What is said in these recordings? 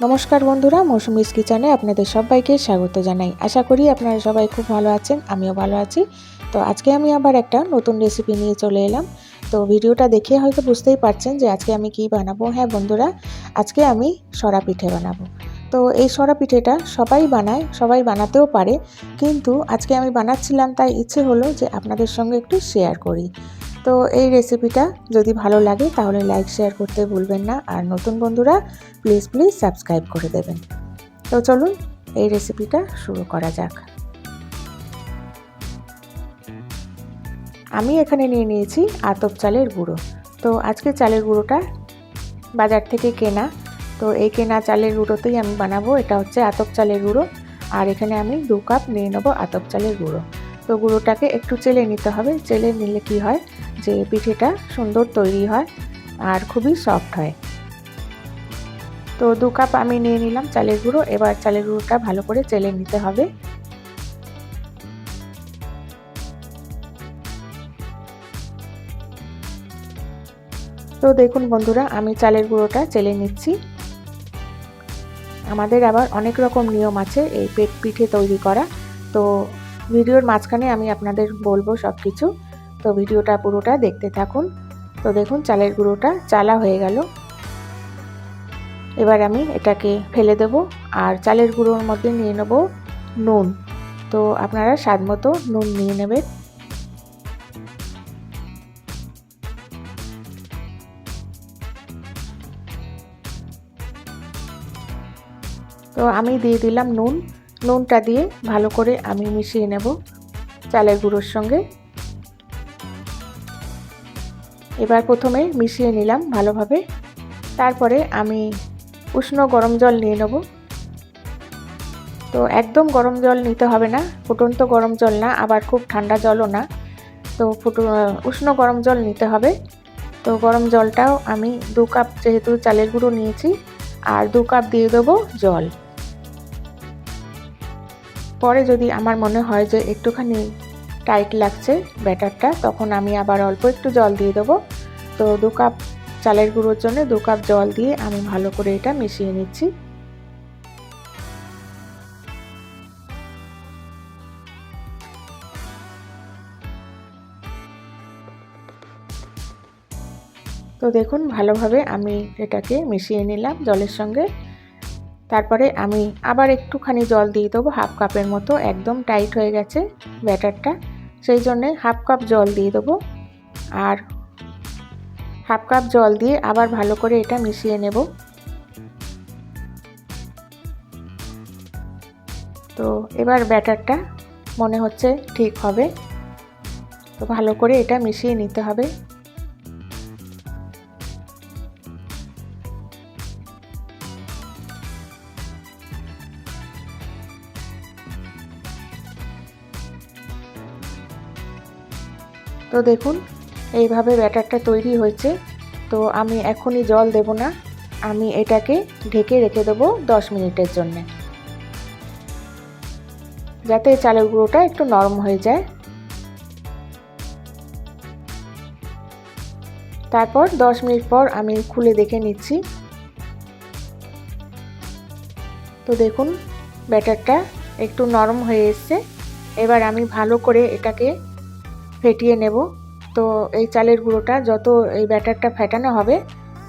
নমস্কার বন্ধুরা মৌসুমিস কিচেনে আপনাদের সবাইকে স্বাগত জানাই। আশা করি আপনারা সবাই খুব ভালো আছেন, আমিও ভালো আছি। তো আজকে আমি আবার একটা নতুন রেসিপি নিয়ে চলে এলাম। তো ভিডিওটা দেখে হয়তো বুঝতেই পারছেন যে আজকে আমি কি বানাবো। হ্যাঁ বন্ধুরা, আজকে আমি সরা পিঠে বানাবো। তো এই সরা পিঠেটা সবাই বানায়, সবাই বানাতেও পারে, কিন্তু আজকে আমি বানাচ্ছিলাম তাই ইচ্ছে হলো যে আপনাদের সঙ্গে একটু শেয়ার করি। তো এই রেসিপিটা যদি ভালো লাগে, তাহলে লাইক শেয়ার করতে ভুলবেন না। আর নতুন বন্ধুরা প্লিজ প্লিজ সাবস্ক্রাইব করে দেবেন। তো চলুন, এই রেসিপিটা শুরু করা যাক। আমি এখানে নিয়ে নিয়েছি আতপ চালের গুঁড়ো। তো আজকে চালের গুঁড়োটা বাজার থেকে কেনা। তো এই কেনা চালের গুঁড়োতেই আমি বানাবো। এটা হচ্ছে আতপ চালের গুঁড়ো। আর এখানে আমি দু কাপ নিয়ে নেব আতপ চালের গুঁড়ো। তো গুঁড়োটাকে একটু চেলে নিতে হবে। চেলে নিলে কি হয়? যে পিঠেটা সুন্দর তৈরি হয় আর খুবই সফট হয়। তো দু কাপ আমি নিয়ে নিলাম চালের গুঁড়ো। এবার চালের গুঁড়োটা ভালো করে চেলে নিতে হবে। তো দেখুন বন্ধুরা, আমি চালের গুঁড়োটা চেলে নিচ্ছি। আমাদের আবার অনেক রকম নিয়ম আছে এই পেট পিঠে তৈরি করা। তো ভিডিওর মাঝখানে আমি আপনাদের বলব সব কিছু তো ভিডিওটা পুরোটা দেখতে থাকুন। তো দেখুন, চালের গুঁড়োটা চালা হয়ে গেল। এবার আমি এটাকে ফেলে দেব আর চালের গুঁড়োর মধ্যে নিয়ে নেব নুন। তো আপনারা স্বাদ মতো নুন নিয়ে নেবেন। তো আমি দিয়ে দিলাম নুন। নুনটা দিয়ে ভালো করে আমি মিশিয়ে নেব চালের গুঁড়োর সঙ্গে। এবার প্রথমে মিশিয়ে নিলাম ভালোভাবে। তারপরে আমি উষ্ণ গরম জল নিয়ে নেব। তো একদম গরম জল নিতে হবে না, ফুটন্ত গরম জল না, আবার খুব ঠান্ডা জলও না। তো ফুটো, উষ্ণ গরম জল নিতে হবে। তো গরম জলটাও আমি দু কাপ যেহেতু চালের গুঁড়ো নিয়েছি, আর দু কাপ দিয়ে দেবো জল। পরে যদি আমার মনে হয় যে একটুখানি টাইট লাগছে ব্যাটারটা, তখন আমি আবার অল্প একটু জল দিয়ে দেবো। তো দু কাপ চালের গুঁড়োর জন্য দু কাপ জল দিয়ে আমি ভালো করে এটা মিশিয়ে নিচ্ছি। তো দেখুন, ভালোভাবে আমি এটাকে মিশিয়ে নিলাম জলের সঙ্গে। তারপরে আমি আবার একটুখানি জল দিয়ে দেবো, হাফ কাপের মতো, একদম টাইট হয়ে গেছে ব্যাটারটা। সেই জন্যে হাফ কাপ জল দিয়ে দেবো আর হাফ কাপ জল দিয়ে আবার ভালো করে এটা মিশিয়ে নেব। তো এবার ব্যাটারটা মনে হচ্ছে ঠিক হবে। তো ভালো করে এটা মিশিয়ে নিতে হবে। তো দেখুন, এইভাবে ব্যাটারটা তৈরি হয়েছে। তো আমি এখনই জল দেব না, আমি এটাকে ঢেকে রেখে দেবো দশ মিনিটের জন্য। যাতে চালের গুঁড়োটা একটু নরম হয়ে যায়। তারপর দশ মিনিট পর আমি খুলে দেখে নিচ্ছি। তো দেখুন, ব্যাটারটা একটু নরম হয়ে এসছে। এবার আমি ভালো করে এটাকে ফেটিয়ে নেব। তো এই চালের গুঁড়োটা যত এই ব্যাটারটা ফেটানো হবে,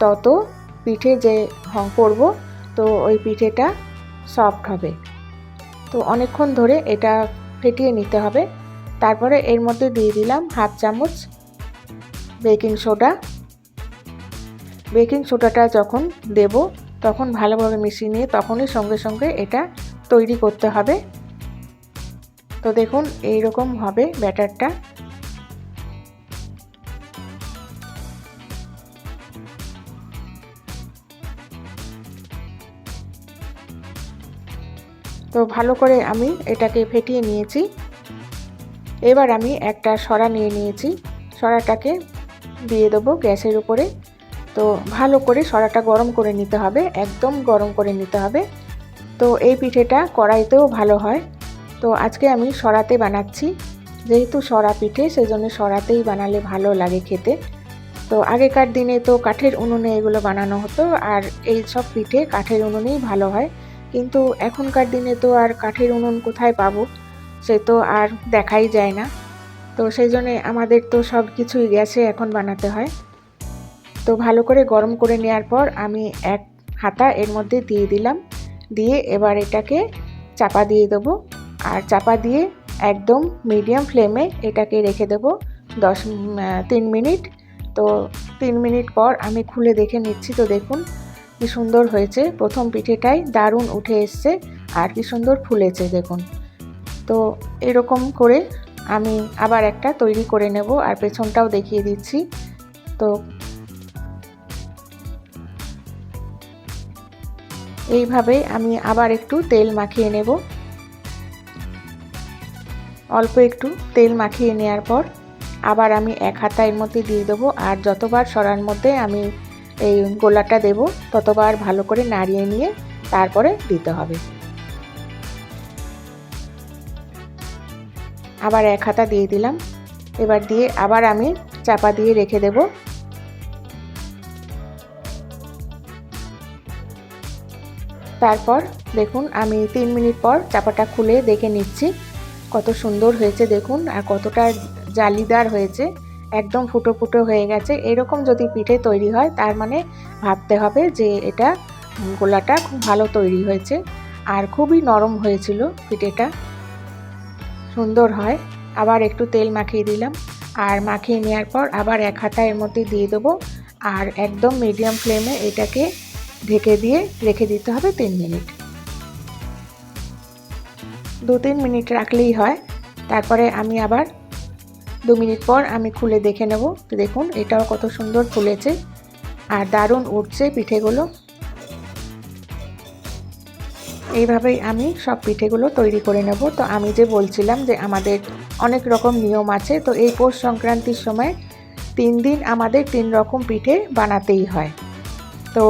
তত পিঠে যে হং করব, তো ওই পিঠেটা সফট হবে। তো অনেকক্ষণ ধরে এটা ফেটিয়ে নিতে হবে। তারপরে এর মধ্যে দিয়ে দিলাম হাফ চামচ বেকিং সোডা। বেকিং সোডাটা যখন দেব, তখন ভালোভাবে মিশিয়ে নিয়ে তখনই সঙ্গে সঙ্গে এটা তৈরি করতে হবে। তো দেখুন এই রকম হবে ব্যাটারটা। তো ভালো করে আমি এটাকে ফেটিয়ে নিয়েছি। এবার আমি একটা সরা নিয়ে নিয়েছি। সরাটাকে দিয়ে দেবো গ্যাসের উপরে। তো ভালো করে সরাটা গরম করে নিতে হবে, একদম গরম করে নিতে হবে। তো এই পিঠেটা কড়াইতেও ভালো হয়। তো আজকে আমি সরাতে বানাচ্ছি। যেহেতু সরা পিঠে, সেজন্য সরাতেই বানালে ভালো লাগে খেতে। তো আগেকার দিনে তো কাঠের উনুনে এগুলো বানানো হতো, আর এই সব পিঠে কাঠের উনুনেই ভালো হয়। কিন্তু এখনকার দিনে তো আর কাঠের উনুন কোথায় পাবো? সে তো আর দেখাই যায় না। তো সেই জন্যে আমাদের তো সব কিছুই গ্যাসে এখন বানাতে হয়। তো ভালো করে গরম করে নেওয়ার পর আমি এক হাতা এর মধ্যে দিয়ে দিলাম। দিয়ে এবার এটাকে চাপা দিয়ে দেবো। আর চাপা দিয়ে একদম মিডিয়াম ফ্লেমে এটাকে রেখে দেবো দশ তিন মিনিট। তো তিন মিনিট পর আমি খুলে দেখে নিচ্ছি। তো দেখুন কি সুন্দর হয়েছে। প্রথম পিঠেটাই দারুণ উঠে এসছে আর কি সুন্দর ফুলেছে, দেখুন। তো এরকম করে আমি আবার একটা তৈরি করে নেব আর পেছনটাও দেখিয়ে দিচ্ছি। তো এইভাবে আমি আবার একটু তেল মাখিয়ে নেব। অল্প একটু তেল মাখিয়ে নেওয়ার পর আবার আমি এক হাতা এর মধ্যে দিয়ে দেবো আর যতবার সরার মধ্যে আমি এই গোলাটা দেব। ততবার ভালো করে নাড়িয়ে নিয়ে তারপরে দিতে হবে। আবার এক হাতা দিয়ে দিলাম। এবার দিয়ে আবার আমি চাপা দিয়ে রেখে দেব। তারপর দেখুন আমি তিন মিনিট পর চাপাটা খুলে দেখে নিচ্ছি। কত সুন্দর হয়েছে দেখুন আর কতটা জালিদার হয়েছে। একদম ফুটো ফুটো হয়ে গেছে। এরকম যদি পিঠে তৈরি হয়, তার মানে ভাবতে হবে যে এটা গোলাটা খুব ভালো তৈরি হয়েছে আর খুবই নরম হয়েছিল পিঠেটা। সুন্দর হয়। আবার একটু তেল মাখিয়ে দিলাম। আর মাখিয়ে নেওয়ার পর আবার এক হাতা এর মধ্যে দিয়ে দেবো। আর একদম মিডিয়াম ফ্লেমে এটাকে ঢেকে দিয়ে রেখে দিতে হবে তিন মিনিট। দু তিন মিনিট রাখলেই হয়। তারপরে আমি আবার দু মিনিট পর আমি খুলে দেখে নেব। দেখুন, এটাও কত সুন্দর ফুলেছে। আর দারুণ উঠছে পিঠেগুলো। এইভাবেই আমি সব পিঠেগুলো তৈরি করে নেব। তো আমি যে বলছিলাম যে আমাদের অনেক রকম নিয়ম আছে, তো এই পৌষ সংক্রান্তির সময় তিন দিন আমাদের তিন রকম পিঠে বানাতেই হয়। তো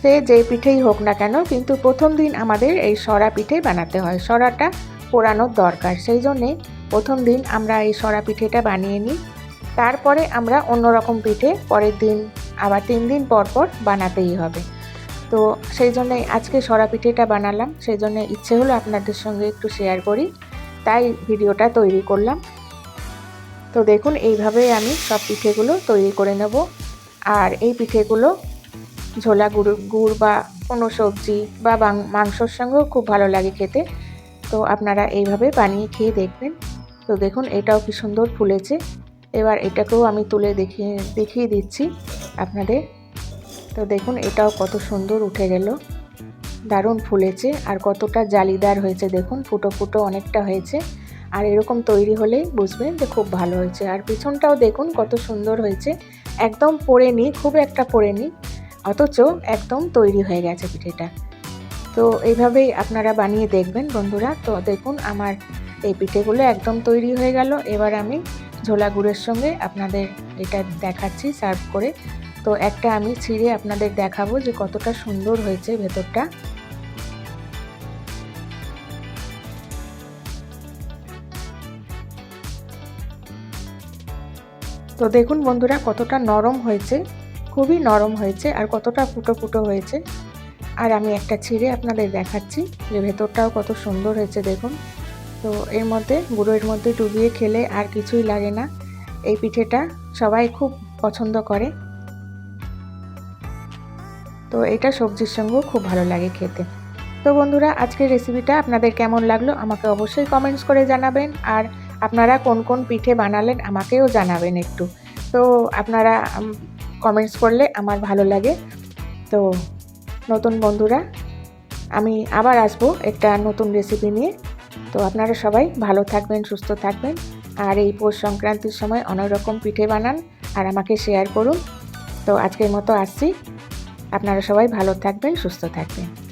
সে যেই পিঠেই হোক না কেন, কিন্তু প্রথম দিন আমাদের এই সরা পিঠে বানাতে হয়। সরাটা পোড়ানোর দরকার। সেই জন্যে প্রথম দিন আমরা এই সরা পিঠেটা বানিয়ে নিই। তারপরে আমরা অন্য রকম পিঠে পরের দিন আবার তিন দিন পর পর বানাতেই হবে। তো সেই জন্যে আজকে সরা পিঠেটা বানালাম। সেই জন্য ইচ্ছে হলো আপনাদের সঙ্গে একটু শেয়ার করি। তাই ভিডিওটা তৈরি করলাম। তো দেখুন এইভাবে আমি সব পিঠেগুলো তৈরি করে নেব। আর এই পিঠেগুলো ঝোলা গুড় গুড় বা কোনো সবজি বা, মাংসর সঙ্গেও খুব ভালো লাগে খেতে। তো আপনারা এইভাবে বানিয়ে খেয়ে দেখবেন। তো দেখুন, এটাও কি সুন্দর ফুলেছে। এবার এটাকেও আমি তুলে দেখিয়ে দেখিয়ে দিচ্ছি আপনাদের। তো দেখুন, এটাও কত সুন্দর উঠে গেল। দারুণ ফুলেছে আর কতটা জালিদার হয়েছে। দেখুন, ফুটো ফুটো অনেকটা হয়েছে। আর এরকম তৈরি হলেই বুঝবেন যে খুব ভালো হয়েছে। আর পিছনটাও দেখুন, কত সুন্দর হয়েছে। একদম পরে নি, খুব একটা পরে নি, অথচ একদম তৈরি হয়ে গেছে পিঠেটা। তো এইভাবেই আপনারা বানিয়ে দেখবেন বন্ধুরা। তো দেখুন, আমার এই পিঠেগুলো একদম তৈরি হয়ে গেল। এবার আমি ঝোলা গুড়ের সঙ্গে আপনাদের এটা দেখাচ্ছি, সার্ভ করে। তো একটা আমি ছিঁড়ে আপনাদের দেখাবো যে কতটা সুন্দর হয়েছে ভেতরটা। তো দেখুন বন্ধুরা, কতটা নরম হয়েছে, খুবই নরম হয়েছে আর কতটা ফুটো ফুটো হয়েছে। আর আমি একটা ছিঁড়ে আপনাদের দেখাচ্ছি যে ভেতরটাও কত সুন্দর হয়েছে, দেখুন। তো এর মধ্যে, গুঁড়োর মধ্যে ডুবিয়ে খেলে আর কিছুই লাগে না। এই পিঠেটা সবাই খুব পছন্দ করে। তো এটা সবজির সঙ্গেও খুব ভালো লাগে খেতে। তো বন্ধুরা, আজকের রেসিপিটা আপনাদের কেমন লাগল আমাকে অবশ্যই কমেন্টস করে জানাবেন। আর আপনারা কোন কোন পিঠে বানালেন আমাকেও জানাবেন একটু। তো আপনারা কমেন্টস করলে আমার ভালো লাগে। তো নতুন বন্ধুরা, আমি আবার আসব একটা নতুন রেসিপি নিয়ে। তো আপনারা সবাই ভালো থাকবেন, সুস্থ থাকবেন। আর এই পৌষ সংক্রান্তির সময় অনেক রকম পিঠে বানান আর আমাকে শেয়ার করুন। তো আজকের মতো আসছি। আপনারা সবাই ভালো থাকবেন, সুস্থ থাকবেন।